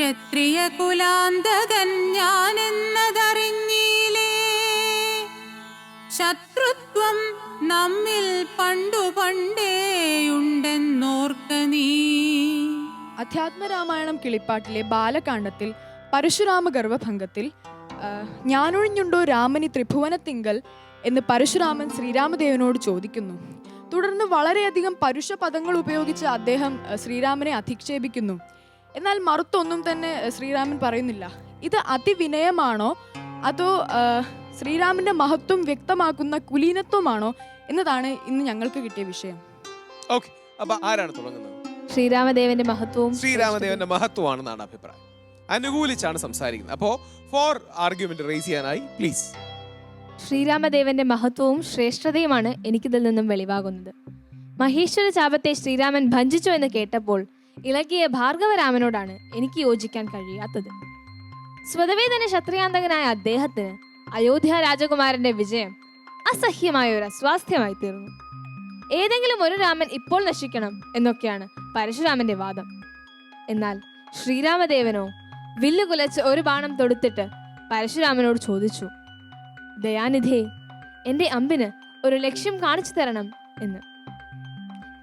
ക്ഷത്രിയ കുലാന്തകൻ ഞാനെന്നതറിഞ്ഞീലേ. ശത്രുത്വം നമ്മിൽ പണ്ടു പണ്ടേയുണ്ടെന്നോർക്ക നീ. അധ്യാത്മരാമായണം കിളിപ്പാട്ടിലെ ബാലകാണ്ഡത്തിൽ പരശുരാമ ഗർഭഭംഗത്തിൽ ഞാനൊഴിഞ്ഞുണ്ടോ രാമനി ത്രിഭുവനത്തിങ്കൽ എന്ന് പരശുരാമൻ ശ്രീരാമദേവനോട് ചോദിക്കുന്നു. തുടർന്ന് വളരെയധികം പരുഷ പദങ്ങൾ ഉപയോഗിച്ച് അദ്ദേഹം ശ്രീരാമനെ അധിക്ഷേപിക്കുന്നു. എന്നാൽ മറുത്തൊന്നും തന്നെ ശ്രീരാമൻ പറയുന്നില്ല. ഇത് അതിവിനയമാണോ? അതോ ശ്രീരാമന്റെ മഹത്വം വ്യക്തമാക്കുന്ന കുലീനത്വമാണോ? എന്നതാണ് ഇന്ന് ഞങ്ങൾക്ക് കിട്ടിയ വിഷയം. ഓക്കെ അപ്പൊ ആരാണ് തുടങ്ങുന്നത്? ശ്രീരാമദേവന്റെ മഹത്വവും ശ്രീരാമദേവന്റെ മഹത്വമാണെന്നാണ് അഭിപ്രായം. അനുകൂലിച്ചാണ് സംസാരിക്കുന്നത്. അപ്പോ ഫോർ ആർഗ്യുമെന്റ് റേസ് ചെയ്യാനായി പ്ലീസ്. ശ്രീരാമദേവന്റെ മഹത്വവും ശ്രേഷ്ഠതയുമാണ് എനിക്കിതിൽ നിന്നും വെളിവാകുന്നത്. മഹേശ്വര ചാപത്തെ ശ്രീരാമൻ ഭഞ്ചിച്ചു എന്ന് കേട്ടപ്പോൾ ഇളകിയ ഭാർഗവരാമനോടാണ് എനിക്ക് യോജിക്കാൻ കഴിയാത്തത്. സ്വതവേ തന്നെ ക്ഷത്രിയാന്തകനായ അദ്ദേഹത്തിന് അയോധ്യ രാജകുമാരന്റെ വിജയം അസഹ്യമായ ഒരു അസ്വാസ്ഥ്യമായി തീർന്നു. ഏതെങ്കിലും ഒരു രാമൻ ഇപ്പോൾ നശിക്കണം എന്നൊക്കെയാണ് പരശുരാമന്റെ വാദം. എന്നാൽ ശ്രീരാമദേവനോ വില്ലു കുലച്ച് ഒരു ബാണം തൊടുത്തിട്ട് പരശുരാമനോട് ചോദിച്ചു ദയാനിധേ എന്റെ അമ്പിന് ഒരു ലക്ഷ്യം കാണിച്ചു തരണം എന്ന്.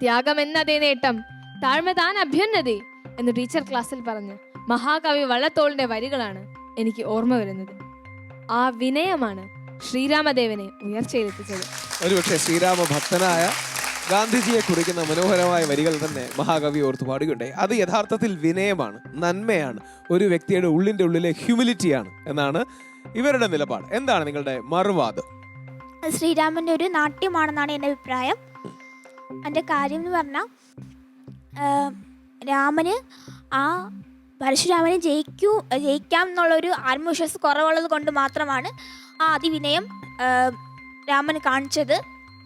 ത്യാഗം എന്നതേ നേട്ടം താഴ്മ താൻ അഭ്യുന്നതി എന്ന് ടീച്ചർ ക്ലാസ്സിൽ പറഞ്ഞ്. മഹാകവി വള്ളത്തോളിന്റെ വരികളാണ് എനിക്ക് ഓർമ്മ വരുന്നത്. ആ വിനയമാണ് ശ്രീരാമദേവനെ ഉയർച്ചയിലെത്തിച്ചത്. ഒരുപക്ഷെ ശ്രീരാമ ഭക്തനായ ഗാന്ധിജിയെ കുറിക്കുന്ന മനോഹരമായ വരികൾ തന്നെ മഹാകവി ഓർത്ത് പാടുകയുണ്ടായി. അത് യഥാർത്ഥത്തിൽ വിനയമാണ് നന്മയാണ് ഒരു വ്യക്തിയുടെ ഉള്ളിന്റെ ഉള്ളിലെ ഹ്യൂമിലിറ്റിയാണ് എന്നാണ് ഇവരുടെ നിലപാട്. എന്താണ് നിങ്ങളുടെ മറുവാദം? ശ്രീരാമന്റെ ശ്രീരാമന്റെ ഒരു നാട്യമാണെന്നാണ് എന്റെ അഭിപ്രായം. എന്റെ കാര്യം എന്ന് പറഞ്ഞാൽ രാമന് ആ പരശുരാമനെ ജയിക്കൂ ജയിക്കാം എന്നുള്ളൊരു ആത്മവിശ്വാസം കുറവുള്ളത് കൊണ്ട് മാത്രമാണ് ആ അതിവിനയം രാമന് രാമൻ കാണിച്ചത്.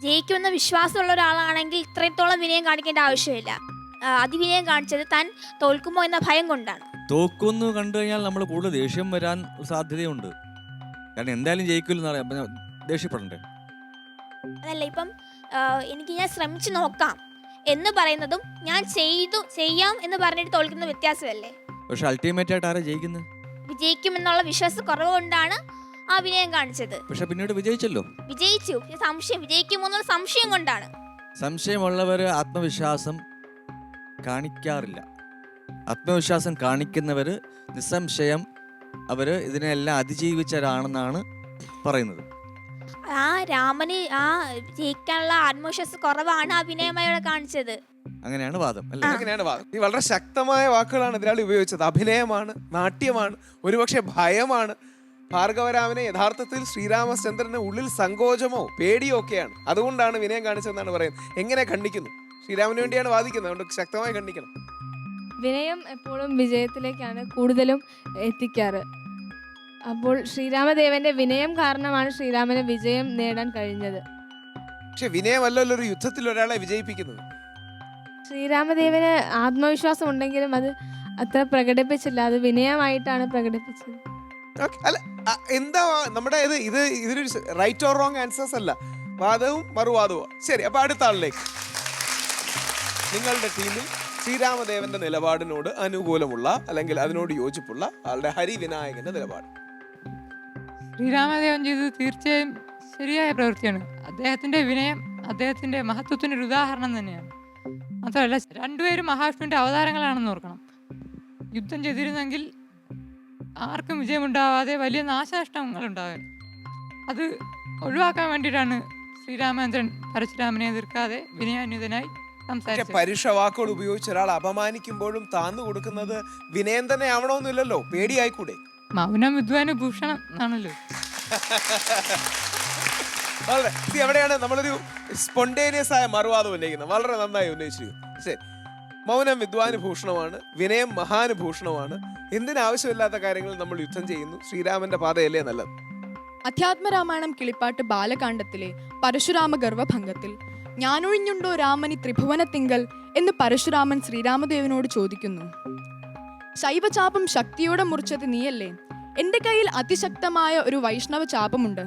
ജയിക്കുമെന്ന വിശ്വാസമുള്ള ഒരാളാണെങ്കിൽ ഇത്രത്തോളം വിനയം കാണിക്കേണ്ട ആവശ്യമില്ല. അതിവിനയം കാണിച്ചത് താൻ തോൽക്കുമോ എന്ന ഭയം കൊണ്ടാണ്. തോക്കുന്നു കണ്ടു കഴിഞ്ഞാൽ നമ്മൾ കൂടുതൽ ദേഷ്യം വരാൻ സാധ്യതയുണ്ട്. കാരണം എന്തായാലും ജയിക്കില്ലെന്ന് അറിയാം അപ്പം ദേഷ്യപ്പെടണ്ടേ? അതല്ല ഇപ്പം എനിക്ക് ഞാൻ ശ്രമിച്ചു നോക്കാം. എന്ന് പറയുന്നതും ഞാൻ ചെയ്തു ചെയ്യാം എന്ന് പറഞ്ഞിട്ട് തോൽക്കുന്ന വ്യത്യാസമല്ലേ? പക്ഷെ അൾട്ടിമേറ്റ് ആയിട്ട് ആരാ ജയിക്കുന്നത് വിജയിക്കും എന്നുള്ള വിശ്വാസ കുറവ് കൊണ്ടാണ് ആ വിനയം കാണിച്ചത്. പക്ഷെ പിന്നീട് വിജയിച്ചല്ലോ? വിജയിച്ചു. പക്ഷെ സംശയം വിജയിക്കുമോ എന്നുള്ള സംശയം കൊണ്ടാണ്. സംശയമുള്ളവർ ആത്മവിശ്വാസം കാണിക്കാറില്ല. ആത്മവിശ്വാസം കാണിക്കുന്നവർ നിസ്സംശയം അവർ ഇതിനെല്ലാം അതിജീവിച്ചവരാണെന്നാണ് പറയുന്നത്. ആ രാമന് ആ ജയിക്കാനുള്ള ആത്മവിശ്വാസ കുറവാണ് ആ വിനയമയോടെ കാണിച്ചത്. അങ്ങനെയാണ് വാദം അല്ലേ? അങ്ങനെയാണ് വാദം. ഈ വളരെ ശക്തമായ വാക്കുകളാണ് എതിരാളി ഉപയോഗിച്ചത്. അഭിനയമാണ് നാട്യമാണ് ഒരുപക്ഷെ ഭയമാണ്. ഭാർഗവരാമനെ യഥാർത്ഥത്തിൽ ശ്രീരാമചന്ദ്രന് ഉള്ളിൽ സങ്കോചമോ പേടിയോ ഒക്കെയാണ്. അതുകൊണ്ടാണ് വിനയം കാണിച്ചതെന്നാണ് പറയുന്നത്. എങ്ങനെ ഖണ്ഡിക്കുന്നു? ശ്രീരാമന് വേണ്ടിയാണ് വാദിക്കുന്നത്. അതുകൊണ്ട് ശക്തമായി ഖണ്ഡിക്കണം. വിനയം എപ്പോഴും വിജയത്തിലേക്കാണ് കൂടുതലും എത്തിക്കാറ്. അപ്പോൾ ശ്രീരാമദേവന്റെ വിനയം കാരണമാണ് ശ്രീരാമന് വിജയം നേടാൻ കഴിഞ്ഞത്. പക്ഷെ വിനയമല്ലല്ലോ ഒരു യുദ്ധത്തിൽ ഒരാളെ വിജയിപ്പിക്കുന്നത്. ശ്രീരാമദേവന് ആത്മവിശ്വാസം ഉണ്ടെങ്കിലും അത് അത്ര പ്രകടിപ്പിച്ചില്ല. അത് വിനയമായിട്ടാണ് പ്രകടിപ്പിച്ചത്. Okay, അല്ല അ, എന്താ നമ്മുടെ ഇത് ഇത് ഇതിനൊരു റൈറ്റ് ഓർ റോങ് ആൻസേഴ്സ് അല്ല. വാദവും മറുവാദവും. ശരി അപ്പൊ അടുത്ത ആളിലേക്ക്. നിങ്ങളുടെ ടീമിൽ ശ്രീരാമദേവന്റെ നിലപാടിനോട് അനുകൂലമുള്ള അല്ലെങ്കിൽ അതിനോട് യോജിപ്പുള്ള ആളുടെ ഹരിവിനായകന്റെ നിലപാട്. ശ്രീരാമദേവൻ ചെയ്തത് തീർച്ചയായും ശരിയായ പ്രവൃത്തിയാണ്. അദ്ദേഹത്തിന്റെ വിനയം അദ്ദേഹത്തിന്റെ മഹത്വത്തിന് ഒരു ഉദാഹരണം തന്നെയാണ്. മാത്രമല്ല രണ്ടുപേരും മഹാവിഷ്ണുവിന്റെ അവതാരങ്ങളാണെന്ന് ഓർക്കണം. യുദ്ധം ചെയ്തിരുന്നെങ്കിൽ ആർക്കും വിജയമുണ്ടാവാതെ വലിയ നാശനഷ്ടങ്ങൾ ഉണ്ടാകും അത് ഒഴിവാക്കാൻ വേണ്ടിയിട്ടാണ് ശ്രീരാമചന്ദ്രൻ പരശുരാമനെ എതിർക്കാതെ വിനയാന്യുതനായി പരുഷ വാക്കുകൾ ഉപയോഗിച്ച് ഒരാൾ അപമാനിക്കുമ്പോഴും താന്നു കൊടുക്കുന്നത് വിനയം തന്നെ ആവണമെന്നില്ലല്ലോ പേടിയായിക്കൂടെ? മൗനം വിദ്വാന ഭൂഷണം ആണല്ലോ. വളരെ ഇത് എവിടെയാണ്? നമ്മളൊരു സ്പോണ്ടേനിയസ് ആയ മറുവാദം ഉന്നയിക്കുന്നത്. വളരെ നന്നായി ഉന്നയിച്ചു. ശരി. മൗനം വിദ്വാനുഭൂഷണമാണ് വിനയം മഹാനുഭൂഷണമാണ് എന്തിനാവശ്യമില്ലാത്ത കാര്യങ്ങൾ നമ്മൾ യുദ്ധം ചെയ്യുന്നു? ശ്രീരാമന്റെ പാതയല്ലേ നല്ലത്? അധ്യാത്മരാമായണം കിളിപ്പാട്ട് ബാലകാണ്ഡത്തിലെ പരശുരാമ ഗർഭഭംഗത്തിൽ ഞാനൊഴിഞ്ഞുണ്ടോ രാമനി ത്രിഭുവന തിങ്കൽ എന്ന് പരശുരാമൻ ശ്രീരാമദേവനോട് ചോദിക്കുന്നു. ശൈവചാപം ശക്തിയോടെ മുറിച്ചത് നീയല്ലേ? എന്റെ കയ്യിൽ അതിശക്തമായ ഒരു വൈഷ്ണവ ചാപമുണ്ട്.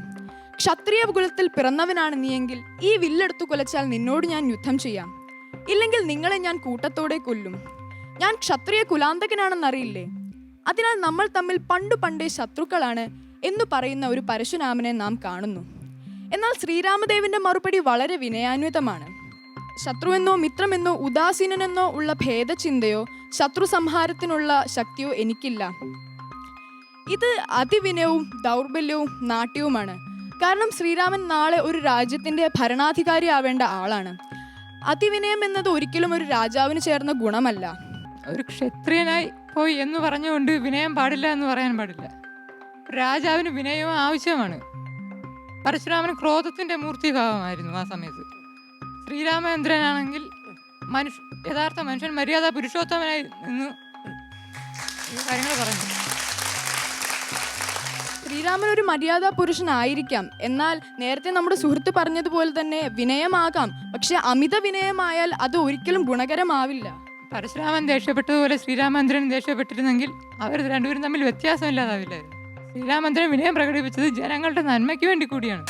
ക്ഷത്രിയ കുലത്തിൽ പിറന്നവനാണ് നീയെങ്കിൽ ഈ വില്ലെടുത്തു കൊലച്ചാൽ നിന്നോട് ഞാൻ യുദ്ധം ചെയ്യാം. ഇല്ലെങ്കിൽ നിങ്ങളെ ഞാൻ കൂട്ടത്തോടെ കൊല്ലും. ഞാൻ ക്ഷത്രിയ കുലാന്തകനാണെന്നറിയില്ലേ? അതിനാൽ നമ്മൾ തമ്മിൽ പണ്ടു പണ്ടേ ശത്രുക്കളാണ് എന്നു പറയുന്ന ഒരു പരശുരാമനെ നാം കാണുന്നു. എന്നാൽ ശ്രീരാമദേവന്റെ മറുപടി വളരെ വിനയാന്വിതമാണ്. ശത്രുവെന്നോ മിത്രമെന്നോ ഉദാസീനനെന്നോ ഉള്ള ഭേദചിന്തയോ ശത്രു സംഹാരത്തിനുള്ള ശക്തിയോ എനിക്കില്ല. ഇത് അതിവിനയവും ദൗർബല്യവും നാട്യവുമാണ്. കാരണം ശ്രീരാമൻ നാളെ ഒരു രാജ്യത്തിന്റെ ഭരണാധികാരി ആവേണ്ട ആളാണ്. അതിവിനയം എന്നത് ഒരിക്കലും ഒരു രാജാവിന് ചേർന്ന ഗുണമല്ല. ഒരു ക്ഷത്രിയനായി പോയി എന്ന് പറഞ്ഞുകൊണ്ട് വിനയം പാടില്ല എന്ന് പറയാൻ പാടില്ല. രാജാവിന് വിനയവും ആവശ്യമാണ്. പരശുരാമന് ക്രോധത്തിന്റെ മൂർത്തിഭാവമായിരുന്നു ആ സമയത്ത്. ശ്രീരാമചന്ദ്രനാണെങ്കിൽ മനുഷ്യ യഥാർത്ഥ മനുഷ്യൻ മര്യാദ പുരുഷോത്തമനായി നിന്ന് കാര്യങ്ങൾ പറഞ്ഞു ശ്രീരാമൻ ഒരു മര്യാദാ പുരുഷനായിരിക്കാം. എന്നാൽ നേരത്തെ നമ്മുടെ സുഹൃത്ത് പറഞ്ഞതുപോലെ തന്നെ വിനയമാകാം. പക്ഷെ അമിത വിനയമായാൽ അത് ഒരിക്കലും ഗുണകരമാവില്ല. പരശുരാമൻ ദേഷ്യപ്പെട്ടതുപോലെ ശ്രീരാമചന്ദ്രൻ ദേഷ്യപ്പെട്ടിരുന്നെങ്കിൽ അവർ രണ്ടുപേരും തമ്മിൽ വ്യത്യാസമില്ലാതാവില്ലായിരുന്നു ശ്രീരാമചന്ദ്രൻ വിനയം പ്രകടിപ്പിച്ചത് ജനങ്ങളുടെ നന്മയ്ക്ക് വേണ്ടി കൂടിയാണ്.